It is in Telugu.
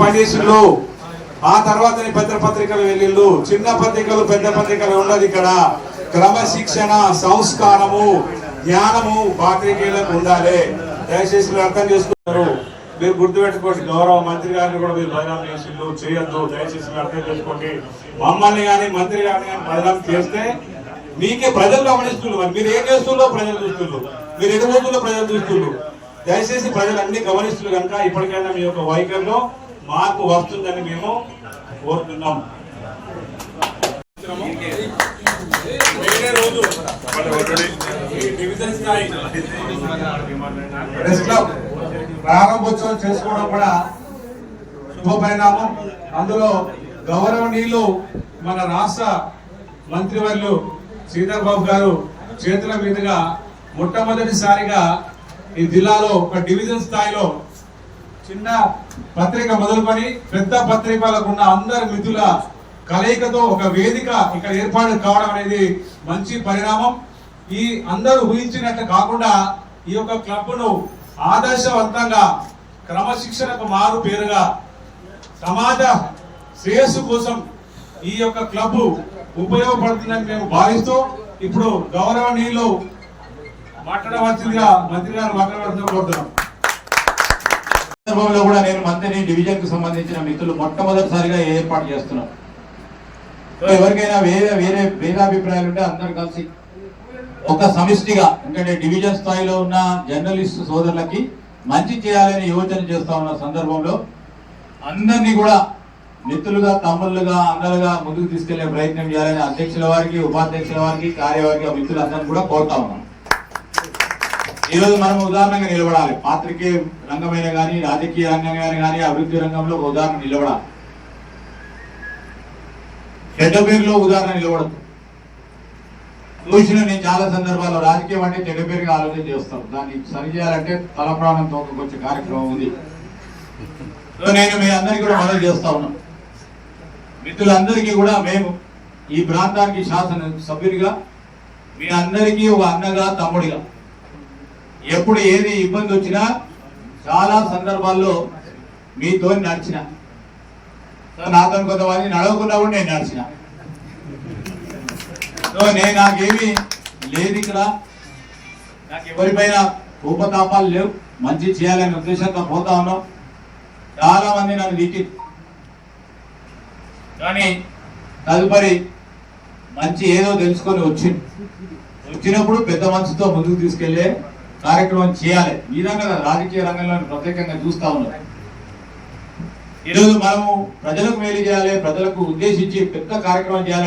పనిచేసిండ్రు ఆ తర్వాత పెద్ద పత్రికలు వెళ్ళిళ్ళు. చిన్న పత్రికలు పెద్ద పత్రికలు ఉండదు ఇక్కడ. క్రమశిక్షణ సంస్కారము జ్ఞానము పాత్రికేయులకు ఉండాలి. దయచేసి అర్థం చేసుకుంటారు. మీరు గుర్తుపెట్టుకోండి గౌరవ మంత్రి గారిని కూడా మీరు బదనాం చేసిండ్రు చేయొద్దు దయచేసి అర్థం చేసుకోండి. మమ్మల్ని కానీ మంత్రి గారిని కానీ బదనాం చేస్తే మీకే ప్రజలు గమనిస్తున్నారు మరి మీరు ఏం చేస్తుందో ప్రజలు చూస్తున్నారు మీరు ఎటు పోతుందో ప్రజలు చూస్తున్నారు దయచేసి ప్రజలు అన్ని గమనిస్తున్నారు కనుక ఇప్పటికైనా మీ యొక్క వైఖరిలో మార్పు వస్తుందని మేము కోరుతున్నాం. రోజు. డివిజన్ స్థాయి ప్రారంభోత్సవం చేసుకోవడం కూడా శుభ పరిణామం అందులో గౌరవనీయులు మన రాష్ట్ర మంత్రివర్యులు శ్రీధర్ బాబు గారు చేతుల మీదుగా మొట్టమొదటిసారిగా ఈ జిల్లాలో ఒక డివిజన్ స్థాయిలో చిన్న పత్రిక మొదలుకొని పెద్ద పత్రికలకు ఉన్న అందరి మిత్రుల కలయికతో ఒక వేదిక ఇక్కడ ఏర్పాటు కావడం అనేది మంచి పరిణామం. ఈ అందరూ ఊహించినట్టు కాకుండా ఈ యొక్క క్లబ్ను ఆదర్శవంతంగా క్రమశిక్షణకు మారు పేరుగా సమాజ శ్రేయస్సు కోసం ఈ యొక్క క్లబ్ ఉపయోగపడుతుందని మేము భావిస్తూ ఇప్పుడు గౌరవనీయులు మాట్లాడవలసిందిగా మంత్రి గారు మాట్లాడుతూ కోరుతున్నాం. సందర్భంలో కూడా నేను మంత్రి డివిజన్కు సంబంధించిన మిత్రులు మొట్టమొదటిసారిగా ఏర్పాటు చేస్తున్నాం. సో ఎవరికైనా వేరే వేరే భేదాభిప్రాయాలు ఉంటే అందరు కలిసి ఒక సమిష్టిగా ఎందుకంటే డివిజన్ స్థాయిలో ఉన్న జర్నలిస్ట్ సోదరులకి మంచి చేయాలని యోచన చేస్తా ఉన్న సందర్భంలో అందరినీ కూడా మిత్రులుగా తమ్ముళ్ళుగా అన్నలుగా ముందుకు తీసుకెళ్ళే ప్రయత్నం చేయాలని అధ్యక్షుల వారికి ఉపాధ్యక్షుల వారికి కార్యవర్గ మిత్రులందరినీ కూడా కోరుతా ఉన్నాం. ఈరోజు మనం ఉదాహరణగా నిలబడాలి. పాత్రికే రంగమైన కానీ రాజకీయ రంగమైన కానీ అభివృద్ధి రంగంలో ఉదాహరణ నిలబడాలి. చెడ్డ పేరులో ఉదాహరణ నిలబడదు. చూసిన నేను చాలా సందర్భాల్లో రాజకీయం అంటే చెడు పేరుగా ఆలోచన చేస్తాం. దాన్ని సరి చేయాలంటే తల ప్రాణం తోకొచ్చే కార్యక్రమం ఉంది. సో నేను మీ అందరికీ కూడా మనవి చేస్తా ఉన్నాం. మిత్రులందరికీ కూడా మేము ఈ ప్రాంతానికి శాసన సభ్యుడిగా మీ అందరికీ ఒక అన్నగా తమ్ముడిగా. ఎప్పుడు ఏది ఇబ్బంది వచ్చినా చాలా సందర్భాల్లో మీతో నడిచిన. సో నాతో కొంతమంది నడవకుండా కూడా నేను నడిచిన. సో నేను నాకేమి లేదు ఇక్కడ. నాకు ఎవరిపైన ఉపతాపాలు లేవు. మంచి చేయాలనే ఉద్దేశంతో పోతా ఉన్నాం. చాలా మంది నన్ను తిట్టి కానీ తదుపరి మంచి ఏదో తెలుసుకొని వచ్చింది వచ్చినప్పుడు పెద్ద మనసుతో ముందుకు తీసుకెళ్ళే కార్యక్రమం చేయాలి. ఈ విధంగా రాజకీయ రంగంలో ప్రత్యేకంగా చూస్తా ఉన్నాం. ఈరోజు మనము ప్రజలకు మేలు చేయాలి ప్రజలకు ఉద్దేశించి పెద్ద కార్యక్రమం చేయాలని